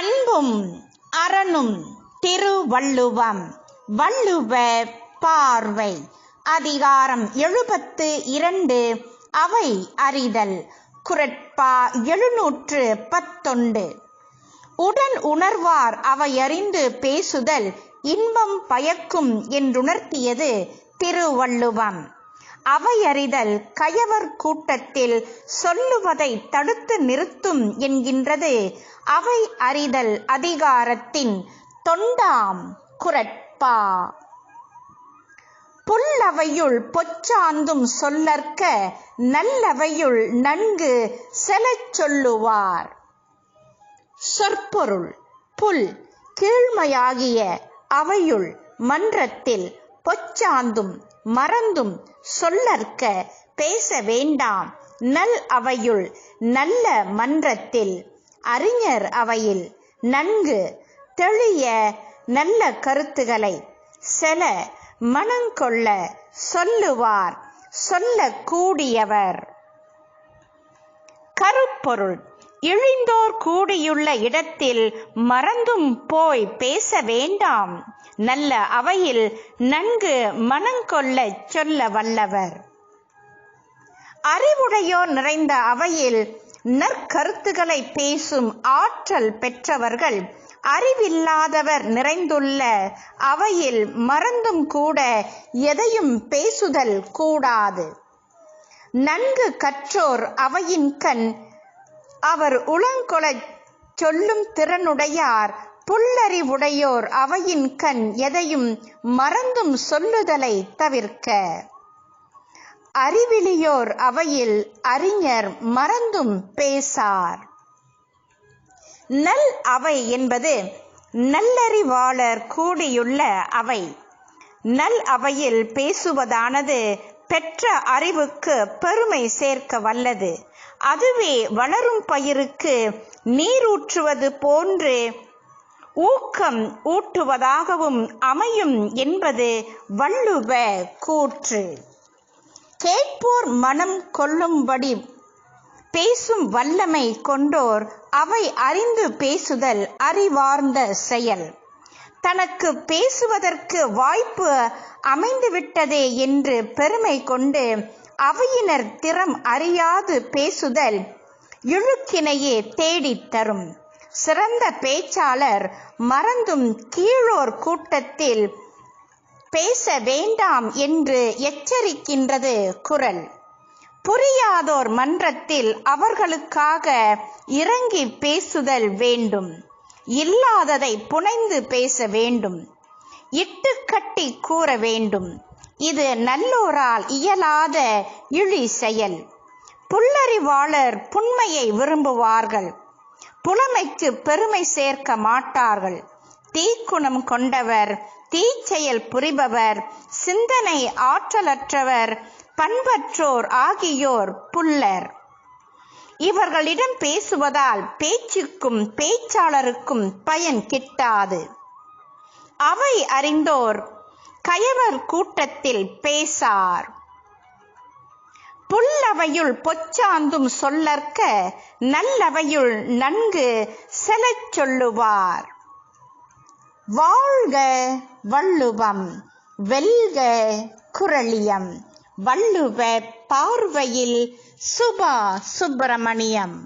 அன்பும் அறனும் திருவள்ளுவம். வள்ளுவ பார்வை. அதிகாரம் எழுபத்து இரண்டு. அவை அறிதல். குரட்பா எழுநூற்று பத்தொண்டு. உடன் உணர்வார் அவையறிந்து பேசுதல். இன்பம் பயக்கும் என்றுணர்த்தியது திருவள்ளுவம். அவையறிதல் கயவர் கூட்டத்தில் சொல்லுவதை தடுத்து நிறுத்தும் என்கின்றது. அவை அறிதல் அதிகாரத்தின் தொண்டாம் குரட்பா. புல்லவையுள் பொச்சாந்தும் சொல்லற்க நல்லவையுள் நன்கு செலச் சொல்லுவார். சொற்பொருள் புல் கீழ்மையாகிய அவையுள் மன்றத்தில் பொச்சாந்தும் மறந்தும் சொல்லற்க பேச வேண்டாம். நல் அவையுள் நல்ல மன்றத்தில் அறிஞர் அவையில் நன்கு தெளிய நல்ல கருத்துகளை செல மனங்கொள்ள சொல்லுவார் சொல்லக்கூடியவர் கருப்பொருள் இழிந்தோர் கூடியுள்ள இடத்தில் மறந்தும் போய் பேச வேண்டாம். நல்ல அவையில் நன்கு மனங்கொள்ளச் சொல்ல வல்லவர். அறிவுடையோர் நிறைந்த அவையில் நற்கருத்துக்களை பேசும் ஆற்றல் பெற்றவர்கள் அறிவில்லாதவர் நிறைந்துள்ள அவையில் மறந்தும் கூட எதையும் பேசுதல் கூடாது. நன்கு கற்றோர் அவையின் கண் அவர் உளங்கொலச் சொல்லும் திறனுடையார் புல்லறிவுடையோர் அவையின் கண் எதையும் மறந்தும் சொல்லுதலை தவிர்க்க. அறிவிலியோர் அவையில் அறிஞர் மறந்தும் பேசார். நல் அவை என்பது நல்லறிவாளர் கூடியுள்ள அவை. நல் அவையில் பேசுவதானது பெற்ற அறிவுக்கு பெருமை சேர்க்க வல்லது. அதுவே வளரும் பயிருக்கு நீரூற்றுவது போன்று ஊக்கம் ஊட்டுவதாகவும் அமையும் என்பது வள்ளுவ கூற்று. கேட்போர் மனம் கொள்ளும்படி பேசும் வல்லமை கொண்டோர் அவை அறிந்து பேசுதல் அறிவார்ந்த செயல். தனக்கு பேசுவதற்கு வாய்ப்பு அமைந்துவிட்டதே என்று பெருமை கொண்டு அவையினர் திறம் அறியாது பேசுதல் இழுக்கினையே தேடித் தரும். சிறந்த பேச்சாளர் மறந்தும் கீழோர் கூட்டத்தில் பேச வேண்டாம் என்று எச்சரிக்கின்றது குரல். புரியாதோர் மன்றத்தில் அவர்களுக்காக இறங்கி பேசுதல் வேண்டும். இல்லாததை புனைந்து பேச வேண்டும். இட்டு கட்டி கூற வேண்டும். இது நல்லோரால் இயலாத இழி செயல். புல்லறிவாளர் புண்மையை விரும்புவார்கள். புலமைக்கு பெருமை சேர்க்க மாட்டார்கள். தீக்குணம் கொண்டவர் தீச்செயல் புரிபவர் சிந்தனை ஆற்றலற்றவர் பண்பற்றோர் ஆகியோர் புல்லர். இவர்களிடம் பேசுவதால் பேச்சுக்கும் பேச்சாளருக்கும் பயன் கிட்டாது. அவை அறிந்தோர் கயவர் கூட்டத்தில் பேசார். புல்லவையுள் பொச்சாந்தும் சொல்லற்க நல்லவையுள் நன்கு செலச் சொல்லுவார். வாழ்க வள்ளுவம் வெல்க குரளியம் வள்ளுவ பார்வையில் சுபா சுப்பிரமணியம்.